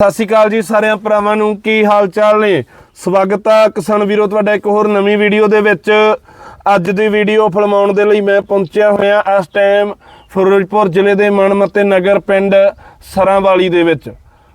ਸਤਿ ਸ਼੍ਰੀ ਅਕਾਲ ਜੀ ਸਾਰਿਆਂ ਭਰਾਵਾਂ ਨੂੰ, ਕੀ ਹਾਲ ਚਾਲ ਨੇ? ਸਵਾਗਤ ਆ ਕਿਸਾਨ ਵੀਰੋ, ਤੁਹਾਡਾ ਇੱਕ ਹੋਰ ਨਵੀਂ ਵੀਡੀਓ ਦੇ ਵਿੱਚ। ਅੱਜ ਦੀ ਵੀਡੀਓ ਫਿਲਮਾਉਣ ਦੇ ਲਈ ਮੈਂ ਪਹੁੰਚਿਆ ਹੋਇਆ ਇਸ ਟਾਈਮ ਫਿਰੋਜ਼ਪੁਰ ਜ਼ਿਲ੍ਹੇ ਦੇ ਮਨਮੱਤੇ ਨਗਰ ਪਿੰਡ ਸਰਾਂਵਾਲੀ ਦੇ ਵਿੱਚ।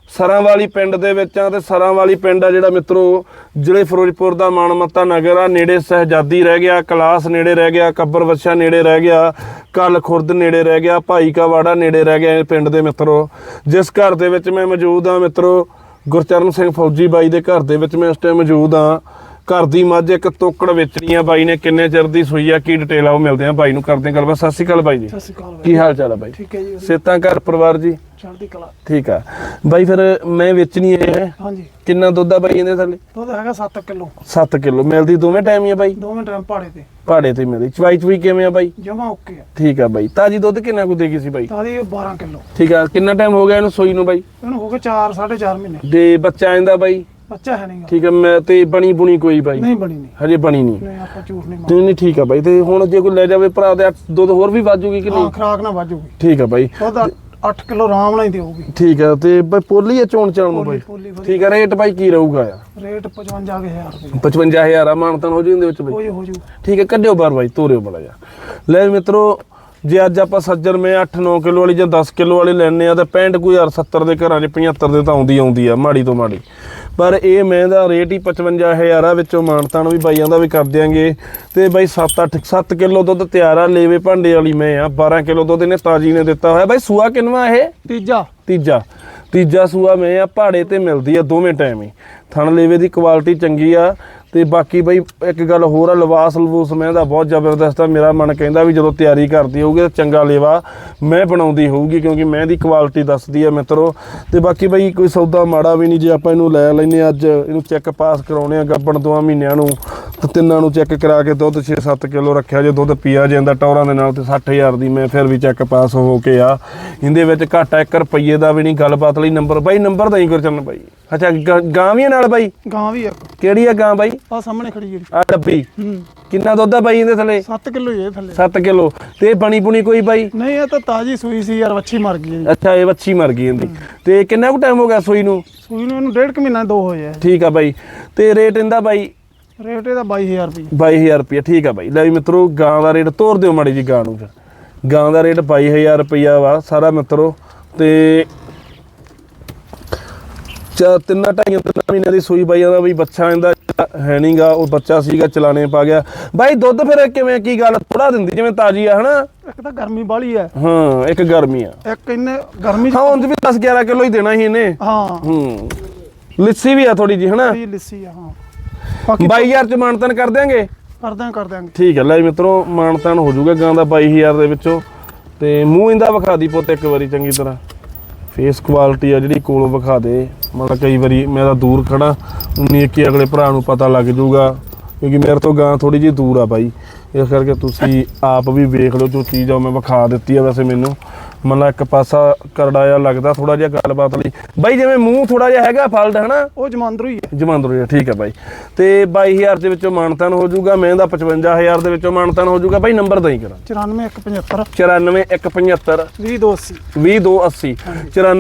ਸਰਾਂ ਵਾਲੀ ਪਿੰਡ ਦੇ ਵਿੱਚ ਆ ਤੇ ਸਰਾਂਵਾਲੀ ਪਿੰਡ ਆ ਜਿਹੜਾ ਮਿੱਤਰੋ, ਜ਼ਿਲ੍ਹੇ ਫਿਰੋਜ਼ਪੁਰ ਦਾ ਮਨਮੱਤਾ ਨਗਰ ਆ। ਨੇੜੇ ਸਹਜਾਦੀ ਰਹਿ ਗਿਆ, ਕਲਾਸ ਨੇੜੇ ਰਹਿ ਗਿਆ, ਕੱਬਰ ਵੱਛਾ ਨੇੜੇ ਰਹਿ ਗਿਆ, ਕੱਲ ਖੁਰਦ ਨੇੜੇ ਰਹਿ ਗਿਆ, ਭਾਈ ਕਾ ਨੇੜੇ ਰਹਿ ਗਿਆ ਇਹ ਪਿੰਡ ਦੇ ਮਿੱਤਰੋ। ਜਿਸ ਘਰ ਦੇ ਵਿੱਚ ਮੈਂ ਮੌਜੂਦ ਆ ਮਿੱਤਰੋ, ਗੁਰਚਰਨ ਸਿੰਘ ਫੌਜੀ ਬਾਈ ਦੇ ਘਰ ਦੇ ਵਿੱਚ ਮੈਂ ਇਸ ਟਾਈਮ ਮੌਜੂਦ ਆ। ਘਰ ਦੀ ਮੱਝ ਇੱਕ ਤੋਕੜ ਵੇਚਣੀ ਆ ਬਾਈ ਨੇ ਕਿੰਨੇ ਚਿਰ ਦੀ ਸੂਈ ਆ ਕੀ ਡਿਟੇਲ ਆ ਉਹ ਮਿਲਦੇ ਆ ਬਾਈ ਨੂੰ ਕਰਦੇ ਆ ਗੱਲਬਾਤ। ਸਤਿ ਸ਼੍ਰੀ ਅਕਾਲ ਬਾਈ ਜੀ। ਸਤਿ ਸ਼੍ਰੀ ਅਕਾਲ ਕੀ ਹਾਲ ਚਾਲ ਆ ਬਾਈ? ਠੀਕ ਹੈ ਜੀ। ਸੇਤਾਂ ਘਰ ਪਰਿਵਾਰ ਜੀ? ਚੜ੍ਹਦੀ ਕਲਾ। ਠੀਕ ਆ। ਬਾਈ ਫਿਰ ਮੈਂ ਵੇਚਣੀ ਹੈ ਹਾਂਜੀ। ਕਿੰਨਾ ਦੁੱਧ ਆ ਬਾਈ ਇਹਦੇ ਥੱਲੇ? ਦੁੱਧ ਹੈਗਾ 7 ਕਿਲੋ। 7 ਕਿਲੋ। ਮਿਲਦੀ ਦੋਵੇਂ ਟਾਈਮ ਹੀ ਆ ਬਾਈ? ਦੋਵੇਂ ਟਾਈਮ ਪਾੜੇ ਤੇ। ਪਹਾੜੇ ਤੇ ਮਿਲਦੀ। ਚਵਾਈ ਚਵਾਈ ਕਿਵੇਂ ਆ ਬਾਈ? ਜਮਾ ਓਕੇ ਆ। ਠੀਕ ਆ ਬਾਈ। ਤਾਜੀ ਦੁੱਧ ਕਿੰਨਾ ਕੁ ਦੇਗੀ ਸੀ ਬਾਈ? ਤਾਦੀ 12 ਕਿਲੋ। ਠੀਕ ਆ। ਕਿੰਨਾ ਟਾਈਮ ਹੋ ਗਿਆ ਇਹਨੂੰ ਸੋਈ ਨੂੰ ਬਾਈ? ਇਹਨੂੰ ਹੋ ਗਏ 4 4.5 ਮਹੀਨੇ। ਦੇ ਬੱਚਾ ਆਂਦਾ ਬਾਈ? ਬੱਚਾ ਹੈ ਨਹੀਂਗਾ। ਠੀਕ ਆ ਮੈਂ ਤੇ ਬਣੀ ਬੁਣੀ ਕੋਈ ਬਾਈ। ਨਹੀਂ ਬਣੀ ਨਹੀਂ। ਹਜੇ ਬਣੀ ਨਹੀਂ। ਨਹੀਂ ਆਪਾਂ ਝੂਠ ਨਹੀਂ ਨਹੀਂ ਨਹੀਂ ਠੀਕ ਆ ਬਾਈ। ਤੇ ਹੁਣ ਜੇ ਕੋਈ ਲੈ ਜਾਵੇ ਭਰਾ ਦੇ ਅੱਠ- ਦੁੱਧ ਹੋਰ ਵੀ ਵਾਜੂਗੀ ਕਿ ਮਾਰ ਹਾਂ ਨਹੀਂ ਖਰਾਕ ਨਾ ਵਾਜੂਗੀ। ਠੀਕ ਆ ਬਾਈ। ਦੁੱਧ 8 ਕਿਲੋ ਆਰਾਮ ਨਾਲ ਹੀ ਦੇਊਗੀ। ਠੀਕ ਆ ਤੇ ਬਾਈ ਪੋਲੀ ਆ ਚੋਣ ਚਾਣ ਨੂੰ ਬਾਈ? ਪੋਲੀ ਪੋਲੀ ਠੀਕ ਆ ਰੇਟ ਬਾਈ ਕੀ ਰਹੂਗਾ ਆ? ਰੇਟ 55000 ਰੁਪਏ। 55000 ਆ ਮਾਨਤਨ ਹੋ ਜੂ ਇਹਦੇ ਵਿੱਚ ਬਾਈ? ਕੋਈ ਹੋ ਜੂ। ਠੀਕ ਹੈ ਕੱਢਿਓ ਬਾਰ ਬਾਈ ਤੋਰਿਓ ਬੜਾ ਜਾ ਲੈ ਮਿੱਤਰੋ ਜੇ ਅੱਜ ਆਪਾਂ ਸੱਜਰ ਮੇ 8-9 ਕਿਲੋ ਵਾਲੀ ਜਾਂ 10 ਕਿਲੋ ਵਾਲੀ ਲੈਣੇ ਆ ਤਾਂ 65 ਕੋਈ ਯਾਰ 70 ਦੇ ਘਰਾਂ 'ਚ 75 ਦੇ ਤਾਂ ਆਉਂਦੀ ਆਉਂਦੀ ਆ ਮਾੜੀ ਤੋਂ ਮਾੜੀ। ਪਰ ਇਹ ਮੈਂ ਦਾ ਰੇਟ ਹੀ 55000 ਆ ਵਿੱਚੋਂ ਮਾਨਤਾਨ ਵੀ ਬਾਈਆਂ ਦਾ ਵੀ ਕਰ ਦਿਆਂਗੇ। ਤੇ ਬਾਈ 7-8 7 ਕਿਲੋ ਦੁੱਧ ਤਿਆਰ ਆ ਲੇਵੇ ਭਾਂਡੇ ਵਾਲੀ ਮੈਂ ਆ 12 ਕਿਲੋ ਦੁੱਧ ਇਹਨੇ ਤਾਜੀ ਨੇ ਦਿੱਤਾ ਹੋਇਆ। ਬਾਈ ਸੂਆ ਕਿੰਨਵਾ ਇਹ? ਤੀਜਾ। ਤੀਜਾ। ਤੀਜਾ ਸੂਆ ਮੈਂ ਆ ਪਹਾੜੇ ਤੇ ਮਿਲਦੀ ਆ ਦੋਵੇਂ ਟਾਈਮ ਹੀ। ਥਣ ਲੇਵੇ ਦੀ ਕੁਆਲਿਟੀ ਚੰਗੀ ਆ ਤੇ ਬਾਕੀ ਬਈ ਇੱਕ ਗੱਲ ਹੋਰ ਆ ਲਵਾਸ ਲਵੂਸ ਮੈਂ ਦਾ ਬਹੁਤ ਜ਼ਬਰਦਸਤ ਆ। ਮੇਰਾ ਮਨ ਕਹਿੰਦਾ ਵੀ ਜਦੋਂ ਤਿਆਰੀ ਕਰਦੀ ਹੋਊਗੀ ਤਾਂ ਚੰਗਾ ਲੇਵਾ ਮੈਂ ਬਣਾਉਂਦੀ ਹੋਊਗੀ, ਕਿਉਂਕਿ ਮੈਂ ਦੀ ਕੁਆਲਿਟੀ ਦੱਸਦੀ ਆ ਮਿੱਤਰੋ। ਤੇ ਬਾਕੀ ਬਈ ਕੋਈ ਸੌਦਾ ਮਾੜਾ ਵੀ ਨਹੀਂ, ਜੇ ਆਪਾਂ ਇਹਨੂੰ ਲੈ ਲੈਨੇ ਅੱਜ, ਇਹਨੂੰ ਚੈੱਕ ਪਾਸ ਕਰਾਉਣੇ ਆ ਗੱਬਣ ਦੋਆਂ ਮਹੀਨਿਆਂ ਨੂੰ ਤਿੰਨਾਂ ਨੂੰ ਚੈੱਕ ਕਰਾ ਕੇ ਦੁੱਧ 6-7 ਕਿਲੋ ਰੱਖਿਆ ਜੇ ਦੁੱਧ ਪੀਆ ਜਾਂਦਾ ਟੌਰਾਂ ਦੇ ਨਾਲ ਤੇ 60000 ਦੀ ਮੈਂ ਫਿਰ ਵੀ ਚੈੱਕ ਪਾਸ ਹੋ ਕੇ ਆ। ਇਹਦੇ ਵਿੱਚ ਘਾਟਾ 1 ਰੁਪਈਏ ਦਾ ਵੀ ਨਹੀਂ ਗੱਲਬਾਤ ਲਈ ਨੰਬਰ। ਬਾਈ ਨੰਬਰ ਦਾ ਹੀ ਗੁਰਚਰਨ ਬਾਈ। ਅੱਛਾ ਗ- ਵੀ ਆ ਨਾਲ ਬਾਈ? ਗਾਂ ਵੀ ਇੱਕ ਕਿਹੜੀ ਆ ਗਾਂ ਬਾਈ? ਆ ਸਾਹਮਣੇ ਖੜੀ ਜਿਹੜੀ। ਆ ਡੱਬੀ। ਹੂੰ। ਕਿੰਨਾ ਦੁੱਧ ਆ ਬਾਈ ਇਹਦੇ ਥੱਲੇ? 7 ਕਿਲੋ ਹੀ ਇਹ ਥੱਲੇ। 7 ਕਿਲੋ। ਤੇ ਬਣੀ ਬੁਣੀ ਕੋਈ ਬਾਈ? ਨਹੀਂ ਇਹ ਤਾਂ ਤਾਜੀ ਸੂਈ ਸੀ ਯਾਰ ਵੱਛੀ ਮਰ ਗਈ। ਅੱਛਾ ਇਹ ਵੱਛੀ ਮਰ ਗਈ ਇਹਦੀ। ਤੇ ਕਿੰਨਾ ਕੁ ਟਾਈਮ ਹੋ ਗਿਆ ਸੂਈ ਨੂੰ? ਸੂਈ ਨੂੰ ਇਹਨੂੰ ਡੇਢ ਕੁ ਮਹੀਨਾ ਦੋ ਹੋਏ ਆ। ਠੀਕ ਆ ਬਾਈ। ਤੇ ਰੇਟ ਇਹਦਾ ਬਾਈ? ਰੇਟ ਇਹਦਾ 22000 ਰੁਪਏ 22000 ਰੁਪਏ ਠੀਕ ਆ ਬਾਈ। ਲੈ ਵੀ ਮਿੱਤਰੋ ਗਾਂ ਦਾ ਰੇਟ ਤੋਰ ਦਿਓ ਮਾੜੀ ਜੀ ਗਾਂ ਨੂੰ ਫਿਰ। ਗਾਂ ਦਾ ਰੇਟ 22000 ਰੁਪਇਆ ਵਾ ਸਾਰਾ ਮਿੱਤਰੋ। ਤੇ ਚਾ ਤਿੰਨਾਂ ਢਾਈਆਂ ਤਿੰਨਾਂ ਮਹੀਨਿਆਂ ਦੀ ਸੂਈ ਬਾਈਆਂ ਦਾ ਵੀ ਬੱਚਾ ਇਹਦਾ ਹੈ ਨਹੀਂਗਾ ਉਹ ਬੱਚਾ ਸੀਗਾ ਚਲਾਣੇ ਪਾ ਗਿਆ। ਬਾਈ ਦੁੱਧ ਫਿਰ ਕਿਵੇਂ ਕੀ ਗੱਲ? ਥੋੜਾ ਦਿੰਦੀ ਜਿਵੇਂ ਤਾਜੀ ਆ ਹਨਾ? ਇੱਕ ਤਾਂ ਗਰਮੀ ਬਾਲੀ ਹੈ ਹਾਂ ਇੱਕ ਗਰਮੀ ਆ। ਇੱਕ ਇਹਨੇ ਗਰਮੀ ਹਾਂ ਉਂਝ ਵੀ 10 11 ਕਿਲੋ ਹੀ ਦੇਣਾ ਸੀ ਇਹਨੇ। ਹਾਂ। ਹੂੰ। ਲਿੱਸੀ ਵੀ ਆ ਥੋੜੀ ਜੀ ਹਨਾ? ਲਿੱਸੀ ਆ ਹਾਂ। 22000 ਚ ਮਾਨਤਨ ਕਰ ਦਿਆਂਗੇ? ਕਰ ਕਰ ਦਿਆਂਗੇ ਠੀਕ ਹੈ ਲੈ ਜੀ ਮਿੱਤਰੋ ਮਾਨਤਾਨ ਹੋ ਜਾਊਗਾ ਗਾਂ ਦਾ 22000 ਦੇ ਵਿੱਚੋਂ। ਤੇ ਮੂੰਹ ਇਹਦਾ ਵਿਖਾ ਦੀ ਪੁੱਤ ਇੱਕ ਵਾਰੀ ਚੰਗੀ ਤਰ੍ਹਾਂ। ਫੇਸ ਕੁਆਲਿਟੀ ਆ ਜਿਹੜੀ ਕੋਲੋਂ ਵਿਖਾ ਦੇ। ਮਤਲਬ ਕਈ ਵਾਰੀ ਮੈਂ ਤਾਂ ਦੂਰ ਖੜਾ ਉਨੀ ਕਿ ਅਗਲੇ ਭਰਾ ਨੂੰ ਪਤਾ ਲੱਗ ਜਾਊਗਾ ਕਿਉਂਕਿ ਮੇਰੇ ਤੋਂ ਗਾਂ ਥੋੜੀ ਜਿਹੀ ਦੂਰ ਆ ਬਾਈ। ਇਸ ਕਰਕੇ ਤੁਸੀਂ ਆਪ ਵੀ ਵੇਖ ਲਓ ਜੋ ਚੀਜ਼ ਆ ਉਹ ਮੈਂ ਵਿਖਾ ਦਿੱਤੀ ਆ ਵੈਸੇ ਮੈਨੂੰ। ਮਤਲਬ ਇੱਕ ਪਾਸਾ ਕਰੜਾ ਜਿਹਾ ਲੱਗਦਾ ਥੋੜਾ ਜਿਹਾ ਗੱਲਬਾਤ ਲਈ। ਬਾਈ ਜਿਵੇਂ ਮੂੰਹ ਥੋੜਾ ਜਿਹਾ ਹੈਗਾ ਫਲਡ ਹਨਾ? ਉਹ ਜਮਾਂਦਰੂ ਹੀ ਹੈ। ਜਮਾਂਦਰੂ ਜੀ ਠੀਕ ਹੈ ਬਾਈ। ਤੇ 22000 ਦੇ ਵਿੱਚੋਂ ਮਾਨਤਾਨ ਹੋ ਜਾਊਗਾ ਮੈਂ ਦਾ 55000 ਦੇ ਵਿੱਚੋਂ ਮਾਨਤਾਨ ਹੋ ਜਾਊਗਾ। ਬਾਈ ਨੰਬਰ ਦਈ ਕਰਾਂ। 94 94175 20280 20280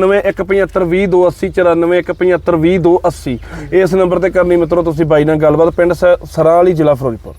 94175 20280 94175 20280 ਇਸ ਨੰਬਰ ਤੇ ਕਰਨੀ ਮਿੱਤਰੋ ਤੁਸੀਂ ਬਾਈ ਨਾਲ ਗੱਲਬਾਤ। ਪਿੰਡ ਸਰਾਂ ਵਾਲੀ ਜ਼ਿਲ੍ਹਾ ਫਿਰੋਜ਼ਪੁਰ।